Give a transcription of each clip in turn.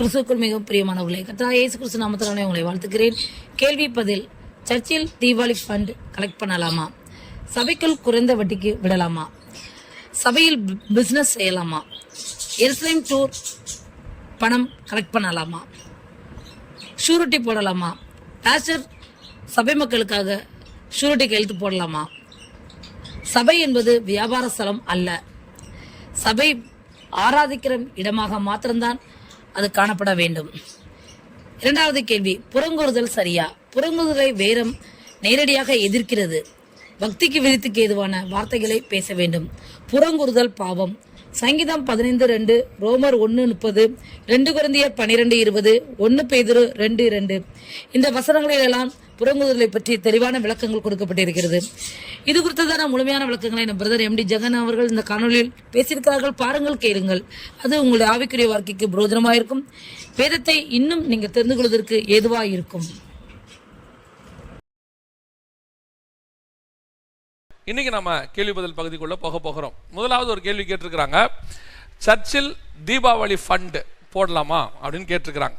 கிறிஸ்துக்குள் மிகவும் பிரியமானவர்களே கத்தா இயேசு கிறிஸ்து நாமத்தினாலே உங்களை வாழ்த்துக்கிறேன். கேள்வி பதில் சர்ச்சில் தீபாவளி ஃபண்ட் கலெக்ட் பண்ணலாமா? சபைக்குள் குறைந்த வட்டிக்கு விடலாமா? சபையில் பிஸ்னஸ் செய்யலாமா? எருசலேம் டூர் பணம் கலெக்ட் பண்ணலாமா? ஷூரிட்டி போடலாமா? பாஸ்டர் சபை மக்களுக்காக ஷூரிட்டி கையெழுத்து போடலாமா? சபை என்பது வியாபார ஸ்தலம் அல்ல. சபை ஆராதிக்கிற இடமாக மாத்திரம்தான் அது காணப்பட வேண்டும். இரண்டாவது கேள்வி புறங்கூறுதல் சரியா? புறங்கூறுதலை வேரம் நேரடியாக எதிர்க்கிறது. பக்திக்கு விதித்துக்கு ஏதுவான வார்த்தைகளை பேச வேண்டும். புறங்கூறுதல் பாவம். சங்கீதம் பதினைந்து ரெண்டு ரோமர் ஒன்று முப்பது ரெண்டு குழந்தையர் பன்னிரெண்டு இருபது ஒன்று பேதுரு ரெண்டு ரெண்டு இந்த வசனங்களிலெல்லாம் புறங்குதலை பற்றி தெளிவான விளக்கங்கள் கொடுக்கப்பட்டிருக்கிறது. இது குறித்ததான முழுமையான விளக்கங்களை நம் பிரதர் எம்டி ஜெகன் அவர்கள் இந்த காணொலியில் பேசியிருக்கிறார்கள். பாருங்கள் கேளுங்கள். அது உங்களுடைய ஆவிக்குரிய வாழ்க்கைக்கு பிரோஜனமாக இருக்கும் வேதத்தை இன்னும் நீங்கள் தெரிந்து கொள்வதற்கு ஏதுவாக இருக்கும் இன்னைக்கு நம்ம கேள்வி பதில் பகுதிக்குள்ள போக போகிறோம். முதலாவது ஒரு கேள்வி கேட்டிருக்கிறாங்க. சர்ச்சில் தீபாவளி ஃபண்ட் போடலாமா அப்படின்னு கேட்டிருக்கிறாங்க.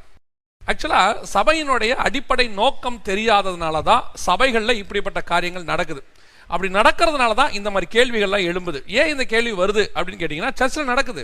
ஆக்சுவலாக சபையினுடைய அடிப்படை நோக்கம் தெரியாததுனால தான் சபைகளில் இப்படிப்பட்ட காரியங்கள் நடக்குது. அப்படி நடக்கிறதுனால தான் இந்த மாதிரி கேள்விகள்லாம் எழும்புது. ஏன் இந்த கேள்வி வருது அப்படின்னு கேட்டிங்கன்னா சர்ச்சில் நடக்குது.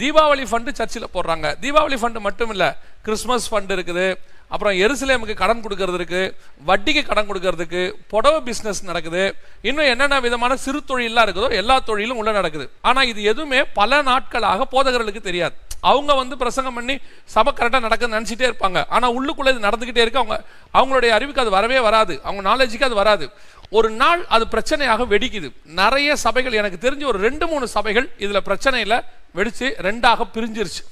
தீபாவளி ஃபண்டு சர்ச்சில் போடுறாங்க. தீபாவளி ஃபண்டு மட்டும் இல்லை கிறிஸ்மஸ் ஃபண்டு இருக்குது. அப்புறம் எருசலேமுக்கு கடன் கொடுக்கறதுக்கு வட்டிக்கு கடன் கொடுக்கறதுக்கு புடவை பிஸ்னஸ் நடக்குது. இன்னும் என்னென்ன விதமான சிறு தொழிலாம் இருக்குதோ எல்லா தொழிலும் உள்ளே நடக்குது. ஆனால் இது எதுவுமே பல நாட்களாக போதகர்களுக்கு தெரியாது. அவங்க வந்து பிரசங்கம் பண்ணி சபை கரெக்டாக நடக்குதுன்னு நினச்சிட்டே இருப்பாங்க. ஆனால் உள்ளுக்குள்ளே இது நடந்துக்கிட்டே இருக்கு. அவங்க அவங்களுடைய அறிவுக்கு அது வரவே வராது. அவங்க நாலேஜுக்கு அது வராது. ஒரு நாள் அது பிரச்சனையாக வெடிக்குது. நிறைய சபைகள் எனக்கு தெரிஞ்சு ஒரு ரெண்டு மூணு சபைகள் இதில் பிரச்சனையில் வெடித்து ரெண்டாக பிரிஞ்சிருச்சு.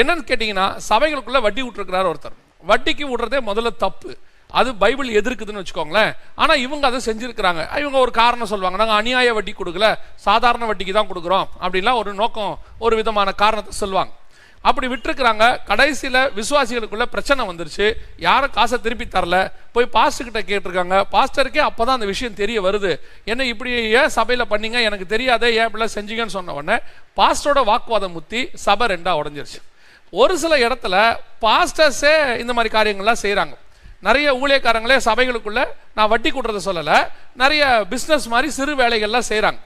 என்னன்னு கேட்டிங்கன்னா சபைகளுக்குள்ளே வட்டி விட்டுருக்கிறார் ஒருத்தர். வட்டிக்கு விடுறதே முதல்ல தப்பு. அது பைபிள் எதிர்க்குதுன்னு வச்சுக்கோங்களேன். ஆனால் இவங்க அதை செஞ்சுருக்கிறாங்க. இவங்க ஒரு காரணம் சொல்லுவாங்க. நாங்கள் அநியாய வட்டி கொடுக்கல. சாதாரண வட்டிக்கு தான் கொடுக்குறோம். அப்படின்லாம் ஒரு நோக்கம் ஒரு விதமான காரணத்தை சொல்லுவாங்க. அப்படி விட்டுருக்குறாங்க. கடைசியில் விசுவாசிகளுக்குள்ள பிரச்சனை வந்துருச்சு. யாரும் காசை திருப்பி தரல? போய் பாஸ்டர் கிட்ட கேட்டிருக்காங்க. பாஸ்டருக்கே அப்போ தான் அந்த விஷயம் தெரிய வருது. என்ன இப்படி ஏன் சபையில் பண்ணீங்க? எனக்கு தெரியாதே ஏன் இப்படிலாம் செஞ்சீங்கன்னு சொன்ன உடனே பாஸ்டரோட வாக்குவாதம் முத்தி சபை ரெண்டாக உடஞ்சிருச்சு. ஒரு சில இடத்துல பாஸ்டர்ஸே இந்த மாதிரி காரியங்கள்லாம் செய்கிறாங்க நிறைய ஊழியக்காரங்களே சபைகளுக்குள்ள நான் வட்டி கூட்டுறதை சொல்லலை. நிறைய பிஸ்னஸ் மாதிரி சிறு வேலைகள்லாம் செய்கிறாங்க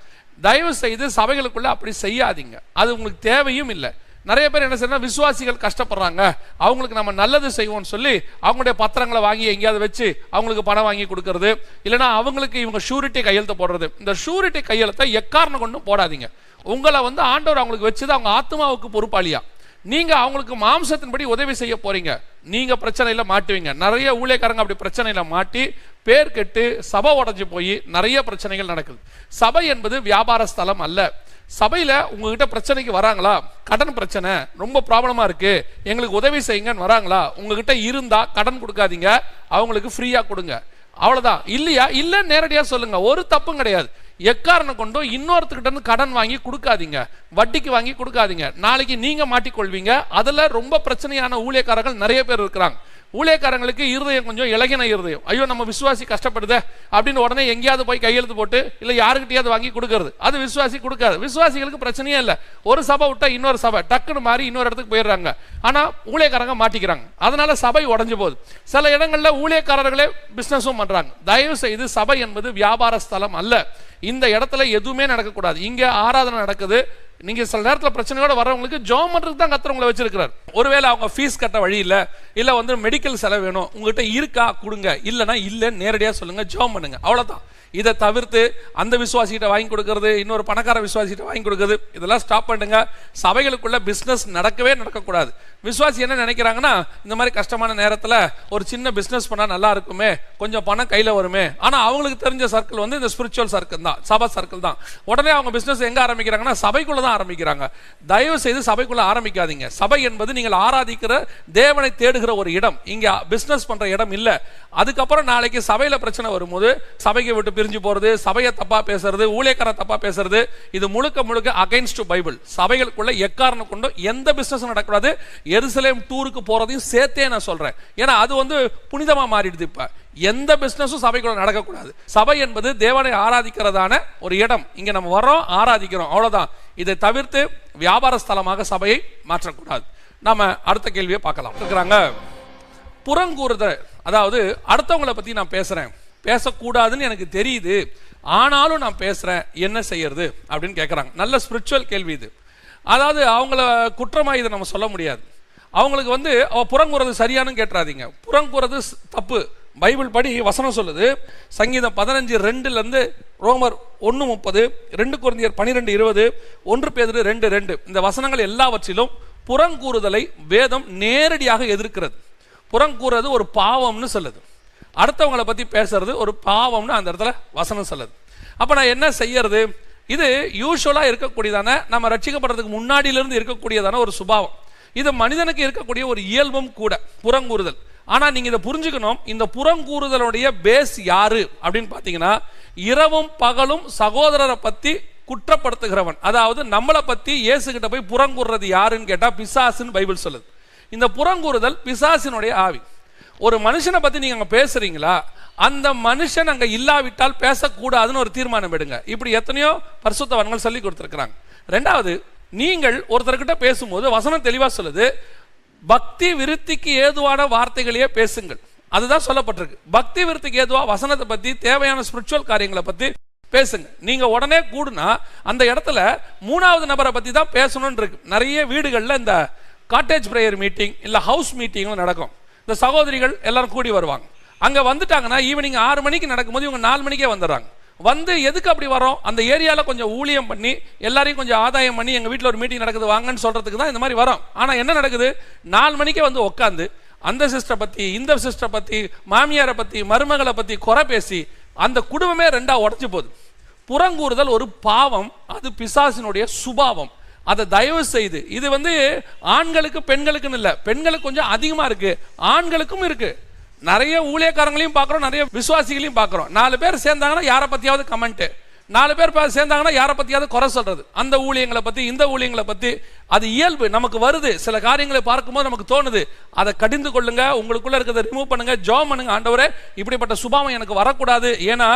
தயவு செய்து சபைகளுக்குள்ள அப்படி செய்யாதீங்க. அது உங்களுக்கு தேவையும் இல்லை. நிறைய பேர் என்ன செய்யணும் விசுவாசிகள் கஷ்டப்படுறாங்க. அவங்களுக்கு நம்ம நல்லது செய்வோம்னு சொல்லி அவங்களுடைய பத்திரங்களை வாங்கி எங்கேயாவது வச்சு அவங்களுக்கு பணம் வாங்கி கொடுக்கறது. இல்லைனா அவங்களுக்கு இவங்க ஷூரிட்டி கையெழுத்து போடுறது. இந்த ஷூரிட்டி கையெழுத்தை எக்காரணம் கொண்டும் போடாதீங்க. உங்களை வந்து ஆண்டவர் அவங்களுக்கு வச்சது அவங்க ஆத்மாவுக்கு பொறுப்பாளியா? நீங்க அவங்களுக்கு மாம்சத்தின்படி உதவி செய்ய போறீங்க. நீங்க பிரச்சனையில மாட்டுவீங்க. நிறைய ஊழியக்காரங்க அப்படி பிரச்சனையில மாட்டி பேர் கெட்டு சபை உடஞ்சி போய் நிறைய பிரச்சனைகள் நடக்குது. சபை என்பது வியாபார ஸ்தலம் அல்ல. சபையில் உங்ககிட்ட பிரச்சனைக்கு வராங்களா? கடன் பிரச்சனை ரொம்ப ப்ராப்ளமாக இருக்குது எங்களுக்கு உதவி செய்யுங்கன்னு வராங்களா? உங்ககிட்ட இருந்தால் கடன் கொடுக்காதீங்க. அவங்களுக்கு ஃப்ரீயாக கொடுங்க. அவ்வளோதான் இல்லையா? இல்லை நேரடியாக சொல்லுங்க. ஒரு தப்பும் கிடையாது. எக்காரணம் கொண்டும் இன்னொருத்துக்கிட்ட இருந்து கடன் வாங்கி கொடுக்காதீங்க. வட்டிக்கு வாங்கி கொடுக்காதீங்க. நாளைக்கு நீங்கள் மாட்டிக்கொள்வீங்க. அதில் ரொம்ப பிரச்சனையான ஊழியக்காரர்கள் நிறைய பேர் இருக்கிறாங்க. ஊழியக்காரங்களுக்கு இருதயம் கொஞ்சம் இலகின இருதயம். ஐயோ நம்ம விசுவாசி கஷ்டப்படுத அப்படின்னு உடனே எங்கேயாவது போய் கையெழுத்து போட்டு இல்லை யாருக்கிட்டையாவது வாங்கி கொடுக்கறது. அது விசுவாசி கொடுக்காது. விசுவாசிகளுக்கு பிரச்சனையே இல்லை. ஒரு சபை விட்டா இன்னொரு சபை. டக்குன்னு மாறி இன்னொரு இடத்துக்கு போயிடுறாங்க. ஆனால் ஊழியக்காரங்க மாட்டிக்கிறாங்க. அதனால சபை உடஞ்சு போகுது. சில இடங்களில் ஊழியக்காரர்களே பிஸ்னஸும் பண்ணுறாங்க தயவு செய்து சபை என்பது வியாபார ஸ்தலம் அல்ல. இந்த இடத்துல எதுவுமே நடக்கக்கூடாது. இங்கே ஆராதனை நடக்குது. நீங்கள் சில நேரத்தில் பிரச்சனையோட வரவங்களுக்கு ஜோம் பண்ணுறதுக்கு தான் கத்துறவங்களை வச்சிருக்கிறார். ஒருவேளை அவங்க ஃபீஸ் கட்ட வழி இல்லை இல்லை வந்து மெடிக்கல் செலவு வேணும் உங்ககிட்ட இருக்கா கொடுங்க இல்லைன்னா இல்ல நேரடியாக சொல்லுங்கள் ஜோம் பண்ணுங்க. அவ்வளோதான் இதை தவிர்த்து அந்த விசுவாசிகிட்ட வாங்கி கொடுக்கறது இன்னொரு பணக்கார விசுவாசிகிட்ட வாங்கி கொடுக்கறது இதெல்லாம் ஸ்டாப் பண்ணுங்க. சபைகளுக்குள்ள பிஸ்னஸ் நடக்கவே நடக்கக்கூடாது. விசுவாசி என்ன நினைக்கிறாங்கன்னா இந்த மாதிரி கஷ்டமான நேரத்தில் ஒரு சின்ன பிஸ்னஸ் பண்ணால் நல்லா இருக்குமே கொஞ்சம் பணம் கையில் வருமே. ஆனால் அவங்களுக்கு தெரிஞ்ச சர்க்கிள் வந்து இந்த ஸ்பிரிச்சுவல் சர்க்கிள் தான் சபா சர்க்கிள் தான். உடனே அவங்க பிஸ்னஸ் எங்கே ஆரம்பிக்கிறாங்கன்னா சபைக்குள்ள தான் ஆரம்பிக்கிறாங்க. தயவு செய்து சபைக்குள்ள ஆரம்பிக்காதீங்க. சபை என்பது நீங்கள் ஆராதிக்கிற தேவனை தேடுகிற ஒரு இடம். இங்கே பிஸ்னஸ் பண்ணுற இடம் இல்லை. அதுக்கப்புறம் நாளைக்கு சபையில் பிரச்சனை வரும்போது சபைக்கு விட்டு பிரிஞ்சு போகிறது சபையை தப்பாக பேசுறது ஊழியக்கார தப்பாக பேசுறது இது முழுக்க முழுக்க அகைன்ஸ்ட் பைபிள் சபைகளுக்குள்ள எக்காரணம் கொண்டும் எந்த பிஸ்னஸும் நடக்கூடாது எருசலேம் டூருக்கு போகிறதையும் சேர்த்தே நான் சொல்கிறேன் ஏன்னா அது வந்து புனிதமாக மாறிடுது இப்போ. எந்த பிஸ்னஸும் சபைக்குள்ள நடக்கக்கூடாது. சபை என்பது தேவனை ஆராதிக்கிறதான ஒரு இடம். இங்கே நம்ம வர்றோம் ஆராதிக்கிறோம். அவ்வளோதான் இதை தவிர்த்து வியாபார ஸ்தலமாக சபையை மாற்றக்கூடாது. நம்ம அடுத்த கேள்வியை பார்க்கலாம். இருக்கிறாங்க. புறங்கூறுதல். அதாவது அடுத்தவங்களை பற்றி நான் பேசுகிறேன் பேசக்கூடாதுன்னு எனக்கு தெரியுது. ஆனாலும் நான் பேசுகிறேன் என்ன செய்யறது? அப்படின்னு கேட்குறாங்க நல்ல ஸ்பிரிச்சுவல் கேள்வி இது. அதாவது அவங்கள குற்றமாக இதை நம்ம சொல்ல முடியாது. அவங்களுக்கு வந்து அவள் புறங்கூறது சரியானு கேட்டுறாதீங்க. புறங்கூறது தப்பு. பைபிள் படி வசனம் சொல்லுது. சங்கீதம் பதினஞ்சு ரெண்டுலேருந்து ரோமர் ஒன்று முப்பது ரெண்டு குழந்தையர் பன்னிரெண்டு இருபது ஒன்று பேதிரு ரெண்டு ரெண்டு. இந்த வசனங்கள் எல்லாவற்றிலும் புறங்கூறுதலை வேதம் நேரடியாக எதிர்க்கிறது. புறங்கூறது ஒரு பாவம்னு சொல்லுது. அடுத்தவங்களை பற்றி பேசுறது ஒரு பாவம்னு அந்த இடத்துல வசனம் சொல்லுது. அப்போ நான் என்ன செய்யறது? இது யூஸ்வலாக இருக்கக்கூடியதான நம்ம ரட்சிக்கப்படுறதுக்கு முன்னாடியிலிருந்து இருக்கக்கூடியதான ஒரு சுபாவம். இது மனிதனுக்கு இருக்கக்கூடிய ஒரு இயல்பும் கூட புறங்கூறுதல் ஆனால் நீங்கள் இதை புரிஞ்சுக்கணும். இந்த புறங்கூறுதலுடைய பேஸ் யாரு? அப்படின்னு பார்த்தீங்கன்னா இரவும் பகலும் சகோதரரை பற்றி குற்றப்படுத்துகிறவன். அதாவது நம்மளை பற்றி இயேசுகிட்ட போய் புறங்கூறுறது யாருன்னு கேட்டால் பிசாசுன்னு பைபிள் சொல்லுது. இந்த புறங்கூறுதல் பிசாசினுடைய ஆவி. ஒரு மனுஷனை பற்றி நீங்கள் அங்கே பேசுறீங்களா? அந்த மனுஷன் அங்கே இல்லாவிட்டால் பேசக்கூடாதுன்னு ஒரு தீர்மானம் எடுங்க. இப்படி எத்தனையோ பரிசுத்தவன்கள் சொல்லி கொடுத்துருக்குறாங்க. ரெண்டாவது நீங்கள் ஒருத்தர்கிட்ட பேசும்போது வசனம் தெளிவாக சொல்லுது. பக்தி விருத்திக்கு ஏதுவான வார்த்தைகளையே பேசுங்கள். அதுதான் சொல்லப்பட்டிருக்கு. பக்தி விருத்திக்கு ஏதுவா வசனத்தை பத்தி தேவையான ஸ்பிரிச்சுவல் காரியங்களை பத்தி பேசுங்க. நீங்க உடனே கூடுனா அந்த இடத்துல மூணாவது நபரை பத்தி தான் பேசணும்னு இருக்கு நிறைய வீடுகளில் இந்த காட்டேஜ் பிரேயர் மீட்டிங் இல்ல ஹவுஸ் மீட்டிங்கும் நடக்கும். இந்த சகோதரிகள் எல்லாரும் கூடி வருவாங்க. அங்க வந்துட்டாங்கன்னா ஈவினிங் ஆறு மணிக்கு நடக்கும்போது இவங்க நாலு மணிக்கே வந்துடுறாங்க. வந்து எதுக்கு அப்படி வரோம் அந்த ஏரியாவில் கொஞ்சம் ஊழியம் பண்ணி எல்லாரையும் கொஞ்சம் ஆதாயம் பண்ணி எங்கள் வீட்டில் ஒரு மீட்டிங் நடக்குது வாங்கன்னு சொல்கிறதுக்கு தான் இந்த மாதிரி வரோம் ஆனால் என்ன நடக்குது? நாலு மணிக்கே வந்து உட்காந்து அந்த சிஸ்டரை பற்றி இந்த சிஸ்டரை பற்றி மாமியாரை பற்றி மருமகளை பற்றி குறை பேசி அந்த குடும்பமே ரெண்டாக உடஞ்சி போகுது. புறங்கூறுதல் ஒரு பாவம் அது பிசாசினுடைய சுபாவம். அதை தயவு செய்து இது வந்து ஆண்களுக்கு பெண்களுக்குன்னு இல்லை பெண்களுக்கு கொஞ்சம் அதிகமாக இருக்குது ஆண்களுக்கும் இருக்குது நிறைய ஊழியக்காரங்களையும் பார்க்குறோம் நிறைய விசுவாசிகளையும் பார்க்குறோம். நாலு பேர் சேர்ந்தாங்கன்னா யாரை பற்றியாவது கமெண்ட்டு நாலு பேர் சேர்ந்தாங்கன்னா யாரை பற்றியாவது குறை சொல்கிறது அந்த ஊழியங்களை பற்றி இந்த ஊழியங்களை பற்றி அது இயல்பு நமக்கு வருது. சில காரியங்களை பார்க்கும்போது நமக்கு தோணுது. அதை கடிந்து கொள்ளுங்க உங்களுக்குள்ளே இருக்கிறத ரிமூவ் பண்ணுங்க ஜோ பண்ணுங்க ஆண்டவரே. இப்படிப்பட்ட சுபாவம் எனக்கு வரக்கூடாது. ஏன்னா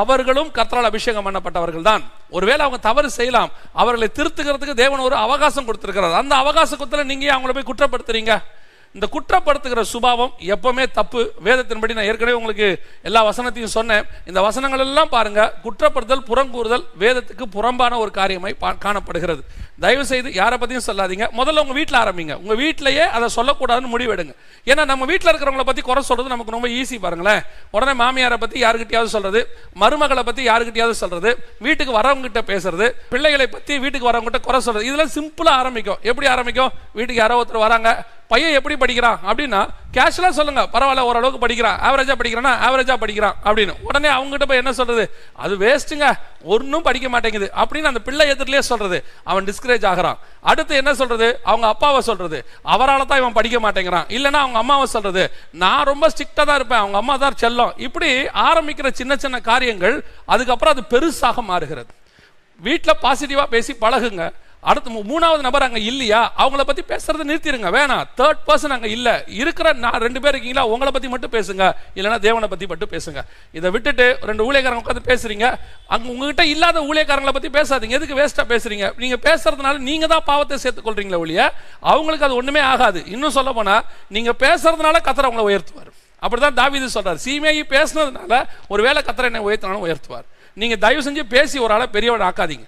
அவர்களும் கர்த்தரால் அபிஷேகம் பண்ணப்பட்டவர்கள் தான். ஒருவேளை அவங்க தவறு செய்யலாம். அவர்களை திருத்துக்கிறதுக்கு தேவன் ஒரு அவகாசம் கொடுத்துருக்கிறார். அந்த அவகாசத்துல நீங்கள் அவங்கள போய் குற்றப்படுத்துறீங்க? இந்த குற்றப்படுத்துகிற சுபாவம் எப்பவுமே தப்பு. வேதத்தின்படி நான் ஏற்கனவே உங்களுக்கு எல்லா வசனத்தையும் சொன்னேன். இந்த வசனங்கள் எல்லாம் பாருங்க குற்றப்படுத்தல் புறங்கூறுதல் வேதத்துக்கு புறம்பான ஒரு காரியமாய் பா- காணப்படுகிறது. தயவு செய்து யாரை பத்தியும் சொல்லாதீங்க. முதல்ல உங்க வீட்டில் ஆரம்பிங்க. உங்க வீட்டிலேயே அதை சொல்லக்கூடாதுன்னு முடிவெடுங்க. ஏன்னா நம்ம வீட்டில் இருக்கிறவங்கள பத்தி குறை சொல்றது நமக்கு ரொம்ப ஈஸி பாருங்களேன். உடனே மாமியாரை பத்தி யாருக்கிட்டையாவது சொல்றது மருமகளை பத்தி யாருக்கிட்டையாவது சொல்றது வீட்டுக்கு வரவங்ககிட்ட பேசுறது பிள்ளைகளை பத்தி வீட்டுக்கு வரவங்ககிட்ட குறை சொல்றது இதெல்லாம் சிம்பிளா ஆரம்பிக்கும். எப்படி ஆரம்பிக்கும்? வீட்டுக்கு யாரோ ஒருத்தர் வராங்க பையன் எப்படி படிக்கிறான் அப்படின்னா கேஷுவலாக சொல்லுங்க. பரவாயில்ல ஓரளவுக்கு படிக்கிறான். ஆவரேஜாக படிக்கிறானா ஆவரேஜாக படிக்கிறான் அப்படின்னு. உடனே அவங்ககிட்ட போய் என்ன சொல்றது? அது வேஸ்ட்டுங்க ஒன்றும் படிக்க மாட்டேங்குது அப்படின்னு அந்த பிள்ளை எதிரிலே சொல்றது. அவன் டிஸ்கரேஜ் ஆகுறான். அடுத்து என்ன சொல்றது? அவங்க அப்பாவை சொல்றது. அவரால் தான் இவன் படிக்க மாட்டேங்கிறான். இல்லைன்னா அவங்க அம்மாவை சொல்றது. நான் ரொம்ப ஸ்ட்ரிக்டாக தான் இருப்பேன். அவங்க அம்மா தான் செல்லம். இப்படி ஆரம்பிக்கிற சின்ன சின்ன காரியங்கள் அதுக்கப்புறம் அது பெருசாக மாறுகிறது. வீட்டில் பாசிட்டிவாக பேசி பழகுங்க. அடுத்து மூணாவது நபர் அங்கே இல்லையா? அவங்கள பற்றி பேசுறதை நிறுத்திடுங்க வேணாம். தேர்ட் பர்சன் அங்கே இல்லை. இருக்கிற நான் ரெண்டு பேர் இருக்கீங்களா? உங்களை பற்றி மட்டும் பேசுங்க. இல்லைன்னா தேவனை பற்றி மட்டும் பேசுங்க. இதை விட்டுட்டு ரெண்டு ஊழியக்காரங்க உட்காந்து பேசுறீங்க. அங்கே உங்ககிட்ட இல்லாத ஊழியக்காரங்களை பற்றி பேசாதீங்க. எதுக்கு வேஸ்ட்டாக பேசுறீங்க? நீங்கள் பேசுறதுனால நீங்கள் தான் பாவத்தை சேர்த்துக்கொள்றீங்களே ஒழிய அவங்களுக்கு அது ஒன்றுமே ஆகாது. இன்னும் சொல்ல போனால் நீங்கள் பேசுறதுனால கத்திர அவங்களை உயர்த்துவார். அப்படிதான் தாவிது சொல்றார். சீமையை பேசுனதுனால ஒரு வேலை கத்திர என்னை உயர்த்தினாலும் உயர்த்துவார். நீங்கள் தயவு செஞ்சு பேசி ஒரு ஆளை பெரியவன் ஆக்காதீங்க.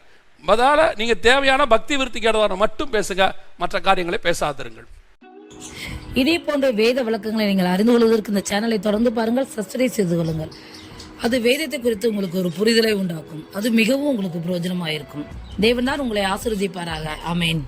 அதால நீங்க தேவையான பக்தி விருத்திக்கு ஏதுவான மட்டும் பேசுங்க மற்ற காரியங்களை பேசாதிருங்கள். இதே போன்ற வேத விளக்கங்களை நீங்கள் அறிந்து கொள்வதற்கு இந்த சேனலை தொடர்ந்து பாருங்கள் சப்ஸ்கிரைப் செய்து கொள்ளுங்கள். அது வேதத்தை குறித்து உங்களுக்கு ஒரு புரிதலை உண்டாக்கும். அது மிகவும் உங்களுக்கு பிரயோஜனமாக இருக்கும் தேவன் தான் உங்களை ஆசீர்வதிப்பாராக. அமேன்